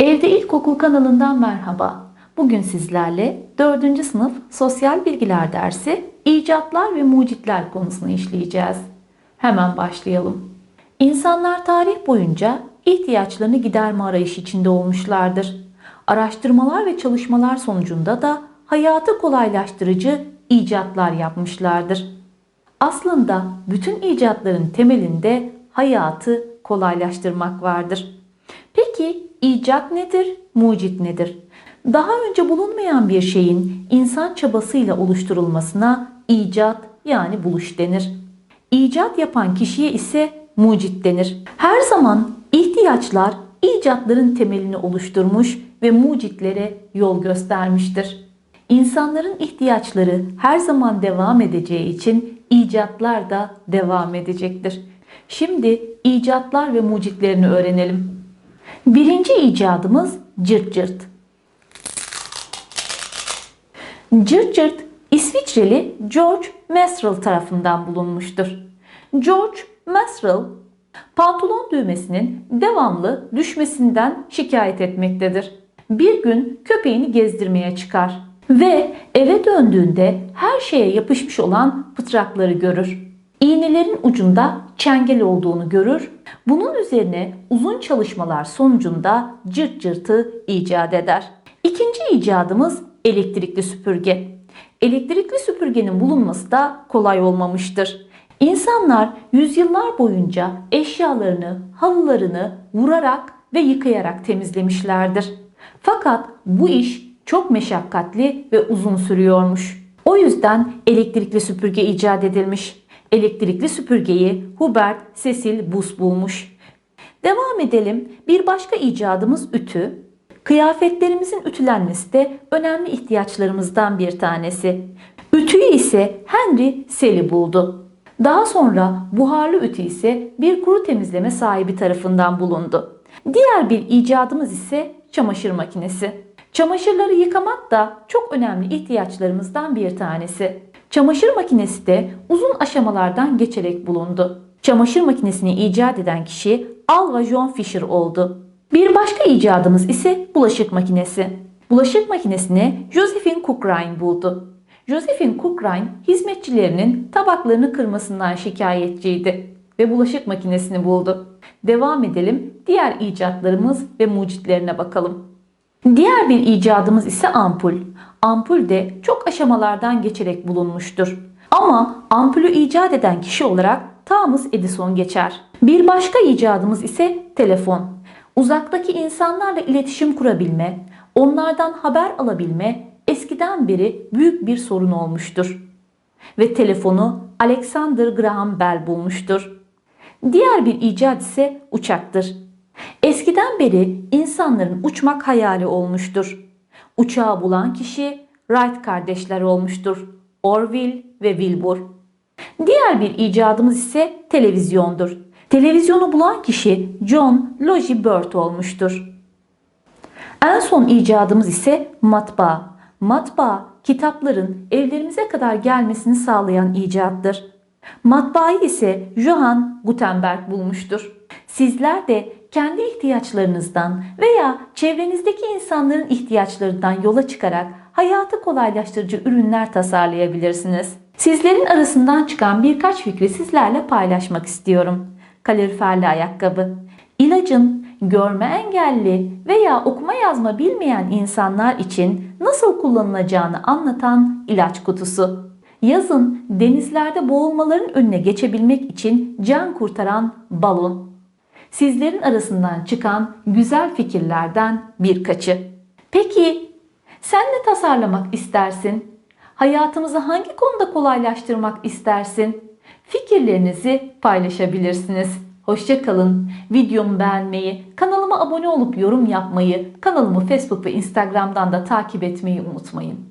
Evde İlkokul kanalından merhaba. Bugün sizlerle 4. sınıf Sosyal Bilgiler dersi icatlar ve mucitler konusunu işleyeceğiz. Hemen başlayalım. İnsanlar tarih boyunca ihtiyaçlarını giderme arayışı içinde olmuşlardır. Araştırmalar ve çalışmalar sonucunda da hayatı kolaylaştırıcı icatlar yapmışlardır. Aslında bütün icatların temelinde hayatı kolaylaştırmak vardır. Peki icat nedir, mucit nedir? Daha önce bulunmayan bir şeyin insan çabasıyla oluşturulmasına icat yani buluş denir. İcat yapan kişiye ise mucit denir. Her zaman ihtiyaçlar icatların temelini oluşturmuş ve mucitlere yol göstermiştir. İnsanların ihtiyaçları her zaman devam edeceği için icatlar da devam edecektir. Şimdi icatlar ve mucitlerini öğrenelim. Birinci icadımız cırt cırt. Cırt cırt İsviçreli George Mesrel tarafından bulunmuştur. George Mesrel pantolon düğmesinin devamlı düşmesinden şikayet etmektedir. Bir gün köpeğini gezdirmeye çıkar ve eve döndüğünde her şeye yapışmış olan pıtrakları görür. İğnelerin ucunda çengel olduğunu görür. Bunun üzerine uzun çalışmalar sonucunda cırt cırtı icat eder. İkinci icadımız elektrikli süpürge. Elektrikli süpürgenin bulunması da kolay olmamıştır. İnsanlar yüzyıllar boyunca eşyalarını, halılarını vurarak ve yıkayarak temizlemişlerdir. Fakat bu iş çok meşakkatli ve uzun sürüyormuş. O yüzden elektrikli süpürge icat edilmiş. Elektrikli süpürgeyi Hubert Cecil Bus bulmuş. Devam edelim. Bir başka icadımız ütü. Kıyafetlerimizin ütülenmesi de önemli ihtiyaçlarımızdan bir tanesi. Ütüyü ise Henry Sely buldu. Daha sonra buharlı ütü ise bir kuru temizleme sahibi tarafından bulundu. Diğer bir icadımız ise çamaşır makinesi. Çamaşırları yıkamak da çok önemli ihtiyaçlarımızdan bir tanesi. Çamaşır makinesi de uzun aşamalardan geçerek bulundu. Çamaşır makinesini icat eden kişi Alva John Fisher oldu. Bir başka icadımız ise bulaşık makinesi. Bulaşık makinesini Josephine Cookrine buldu. Josephine Cookrine hizmetçilerinin tabaklarını kırmasından şikayetçiydi ve bulaşık makinesini buldu. Devam edelim diğer icatlarımız ve mucitlerine bakalım. Diğer bir icadımız ise ampul. Ampul de çok aşamalardan geçerek bulunmuştur. Ama ampulü icat eden kişi olarak Thomas Edison geçer. Bir başka icadımız ise telefon. Uzaktaki insanlarla iletişim kurabilme, onlardan haber alabilme eskiden beri büyük bir sorun olmuştur. Ve telefonu Alexander Graham Bell bulmuştur. Diğer bir icat ise uçaktır. Eskiden beri insanların uçmak hayali olmuştur. Uçağı bulan kişi Wright kardeşler olmuştur. Orville ve Wilbur. Diğer bir icadımız ise televizyondur. Televizyonu bulan kişi John Logie Burt olmuştur. En son icadımız ise matbaa. Matbaa kitapların evlerimize kadar gelmesini sağlayan icattır. Matbaayı ise Johann Gutenberg bulmuştur. Sizler de kendi ihtiyaçlarınızdan veya çevrenizdeki insanların ihtiyaçlarından yola çıkarak hayatı kolaylaştırıcı ürünler tasarlayabilirsiniz. Sizlerin arasından çıkan birkaç fikri sizlerle paylaşmak istiyorum. Kaloriferli ayakkabı. İlacın görme engelli veya okuma yazma bilmeyen insanlar için nasıl kullanılacağını anlatan ilaç kutusu. Yazın denizlerde boğulmaların önüne geçebilmek için can kurtaran balon. Sizlerin arasından çıkan güzel fikirlerden birkaçı. Peki sen ne tasarlamak istersin? Hayatımızı hangi konuda kolaylaştırmak istersin? Fikirlerinizi paylaşabilirsiniz. Hoşçakalın. Videomu beğenmeyi, kanalıma abone olup yorum yapmayı, kanalımı Facebook ve Instagram'dan da takip etmeyi unutmayın.